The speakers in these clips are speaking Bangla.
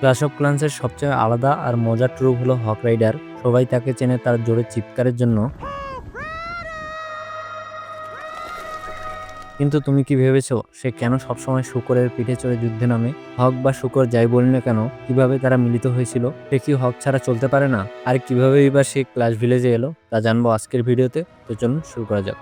ক্লাশ অফ ক্লান্সের সবচেয়ে আলাদা আর মজার ট্রুপ হলো হক রাইডার সবাই তাকে চেনে তার জোরে চিৎকারের জন্য। কিন্তু তুমি কি ভেবেছো, সে কেন সবসময় শুকরের পিঠে চড়ে যুদ্ধে নামে? হক বা শুকর যাই বলি না কেন, কীভাবে তারা মিলিত হয়েছিল? সে কি হক ছাড়া চলতে পারে না? আর কিভাবেই বা সে ক্লাস ভিলেজে এলো, তা জানব আজকের ভিডিওতে। তো চলুন শুরু করা যাক।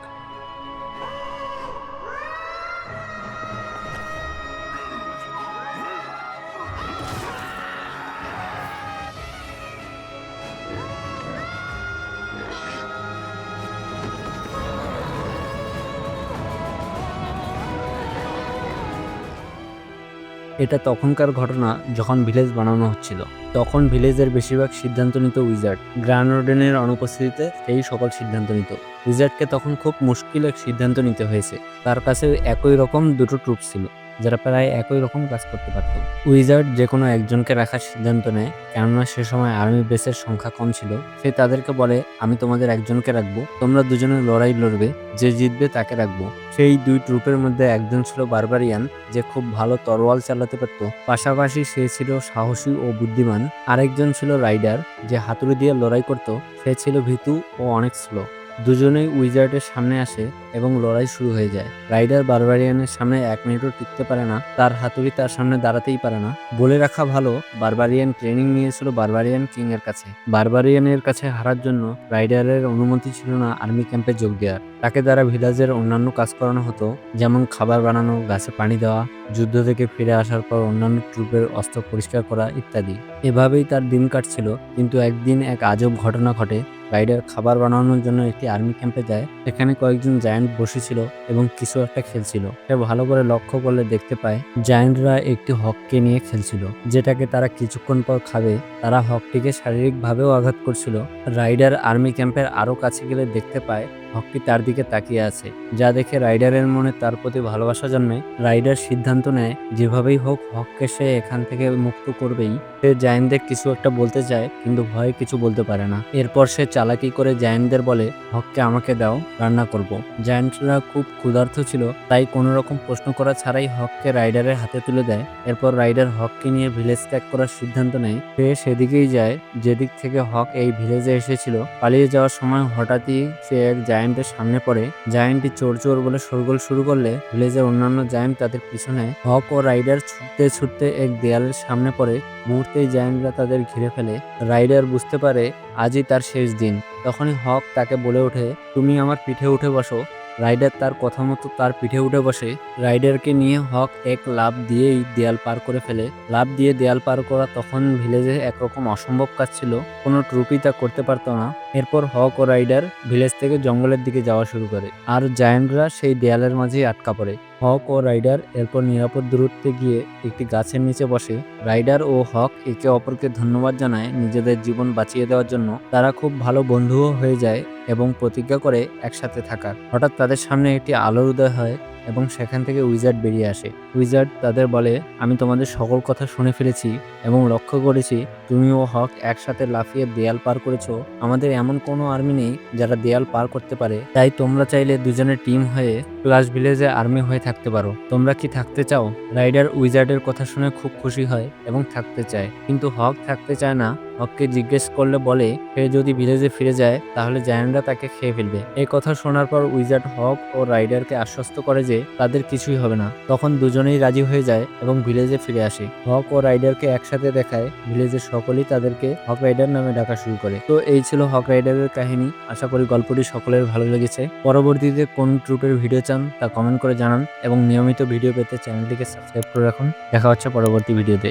এটা তখনকার ঘটনা যখন ভিলেজ বানানো হচ্ছিল। তখন ভিলেজের বেশিরভাগ সিদ্ধান্ত নিত উইজার্ড। গ্রানোডেনের অনুপস্থিতিতে সেই সকল সিদ্ধান্ত নিত। উইজার্ডকে তখন খুব মুশকিল এক সিদ্ধান্ত নিতে হয়েছে। তার কাছে একই রকম দুটো ট্রুপ ছিল। যারা প্রায় একই রকম কাজ করতে পারত। উইজার্ড যে কোনো একজনকে রাখার সিদ্ধান্ত নেয়, কেননা সে সময় আর্মি বেসের সংখ্যা কম ছিল। সে তাদেরকে বলে, আমি তোমাদের একজনকে রাখব, তোমরা দুজনে লড়াই লড়বে, যে জিতবে তাকে রাখব। সেই দুই ট্রুপের মধ্যে একজন ছিল বারবারিয়ান, যে খুব ভালো তরোয়াল চালাতে পারত। পাশাপাশি সে ছিল সাহসী ও বুদ্ধিমান। আরেকজন ছিল রাইডার, যে হাতুড়ি দিয়ে লড়াই করত। সে ছিল ভীতু ও অনেক স্লো। দুজনেই উইজার্ডের সামনে আসে এবং লড়াই শুরু হয়ে যায়। রাইডার বারবারিয়ানের সামনে এক মিনিটও টিকতে পারে না, তার হাতুড়ি তার সামনে দাঁড়াতেই পারে না। বলে রাখা ভালো, বারবারিয়ান ট্রেনিং নিয়েছিল বারবারিয়ান কিং এর কাছে। বারবারিয়ানের কাছে হারার জন্য রাইডারের অনুমতি ছিল না আর্মি ক্যাম্পে যোগ দেওয়ার। তাকে দ্বারা ভিলেজের অন্যান্য কাজ করানো হতো, যেমন খাবার বানানো, গাছে পানি দেওয়া, যুদ্ধ থেকে ফিরে আসার পর অন্যান্য ট্রুপের অস্ত্র পরিষ্কার করা ইত্যাদি। এভাবেই তার দিন কাটছিল, কিন্তু একদিন এক আজব ঘটনা ঘটে। রাইডার খাবার বানানোর জন্য একটি আর্মি ক্যাম্পে যায়, সেখানে কয়েকজন জায়ান্ট বসেছিল এবং কিছু একটা খেলছিল। সে ভালো করে লক্ষ্য করলে দেখতে পায়, জায়ান্টরা একটি হককে নিয়ে খেলছিল, যেটাকে তারা কিছুক্ষণ পর খাবে। তারা হকটিকে শারীরিকভাবেও আঘাত করছিল। রাইডার আর্মি ক্যাম্পের আরও কাছে গেলে দেখতে পায় হকটি তার দিকে তাকিয়ে আছে, যা দেখে রাইডারের মনে তার প্রতি ভালোবাসা জন্মে। রাইডার সিদ্ধান্ত নেয়, যেভাবেই হোক হককে সে এখান থেকে মুক্ত করবেই। সে জায়েন্টদের কিছু একটা বলতে চায়, কিন্তু ভয়ে কিছু বলতে পারে না। এরপর সে চালাকি করে জায়েন্টদের বলে, হককে আমাকে দাও, রান্না করব। জায়েন্টরা খুব ক্ষুধার্ত ছিল, তাই কোনো রকম প্রশ্ন করা ছাড়াই হককে রাইডারের হাতে তুলে দেয়। এরপর রাইডার হককে নিয়ে ভিলেজ ত্যাগ করার সিদ্ধান্ত নেয়। সে সেদিকেই যায়, যেদিক থেকে হক এই ভিলেজে এসেছিল। পালিয়ে যাওয়ার সময় হঠাৎই সে এক জায়ান্টের সামনে পড়ে, জায়ান্টটি চোর চোর বলে শোরগোল শুরু করলে ভিলেজের অন্যান্য জায়েন্ট তাদের পিছনে। হক ও রাইডার ছুটতে ছুটতে এক দেয়ালের সামনে পড়ে, মুহূর্তেই জায়ান্টরা তাদের ঘিরে ফেলে। রাইডার বুঝতে পারে, আজই তার শেষ দিন। তখনই হক তাকে বলে ওঠে, তুমি আমার পিঠে উঠে বসো। রাইডার তার কথা মতো তার পিঠে উঠে বসে। রাইডারকে নিয়ে হক এক লাভ দিয়েই দেয়াল পার করে ফেলে। লাভ দিয়ে দেয়াল পার করা তখন ভিলেজে একরকম অসম্ভব কাজ ছিল। কোনো ট্রুপই তা করতে পারতো না। এরপর হক ও রাইডার ভিলেজ থেকে জঙ্গলের দিকে যাওয়া শুরু করে। আর জায়ান্টরা সেই দেয়ালের মাঝেই আটকা পড়ে। হক ও রাইডার এরপর নিরাপদ দূরত্বে গিয়ে একটি গাছের নিচে বসে। রাইডার ও হক একে অপরকে ধন্যবাদ জানায় নিজেদের জীবন বাঁচিয়ে দেওয়ার জন্য। তারা খুব ভালো বন্ধুও হয়ে যায়। এবং প্রতিজ্ঞা করে একসাথে থাকার। হঠাৎ তাদের সামনে একটি আলোর উদয় হয়। এবং সেখান থেকে উইজার্ড বেরিয়ে আসে। উইজার্ড তাদের বলে, আমি তোমাদের সকল কথা শুনে ফেলেছি এবং লক্ষ্য করেছি, তুমি ও হক একসাথে লাফিয়ে দেয়াল পার করেছ। আমাদের এমন কোনো আর্মি নেই যারা দেয়াল পার করতে পারে। তাই তোমরা চাইলে দুজনের টিম হয়ে প্লাস ভিলেজে আর্মি হয়ে থাকতে পারো। তোমরা কি থাকতে চাও? রাইডার উইজার্ডের কথা শুনে খুব খুশি হয় এবং থাকতে চায়। কিন্তু হক থাকতে চায় না। হককে জিজ্ঞেস করলে বলে, সে যদি ভিলেজে ফিরে যায়, তাহলে জায়ান্টরা তাকে খেয়ে ফেলবে। এই কথা শোনার পর উইজার্ড হক ও রাইডারকে আশ্বস্ত করে যে তাদের কিছুই হবে না। তখন দুজনেই রাজি হয়ে যায় এবং ভিলেজে ফিরে আসে। হক ও রাইডারকে একসাথে দেখায়, ভিলেজের সকলেই তাদেরকে হক রাইডার নামে ডাকা শুরু করে। তো এই ছিল হক রাইডারের কাহিনী। আশা করি গল্পটি সকলের ভালো লেগেছে। পরবর্তীতে কোন ট্রুপের ভিডিও চান তা কমেন্ট করে জানান এবং নিয়মিত ভিডিও পেতে চ্যানেলটিকে সাবস্ক্রাইব করে রাখুন। দেখা হচ্ছে পরবর্তী ভিডিওতে।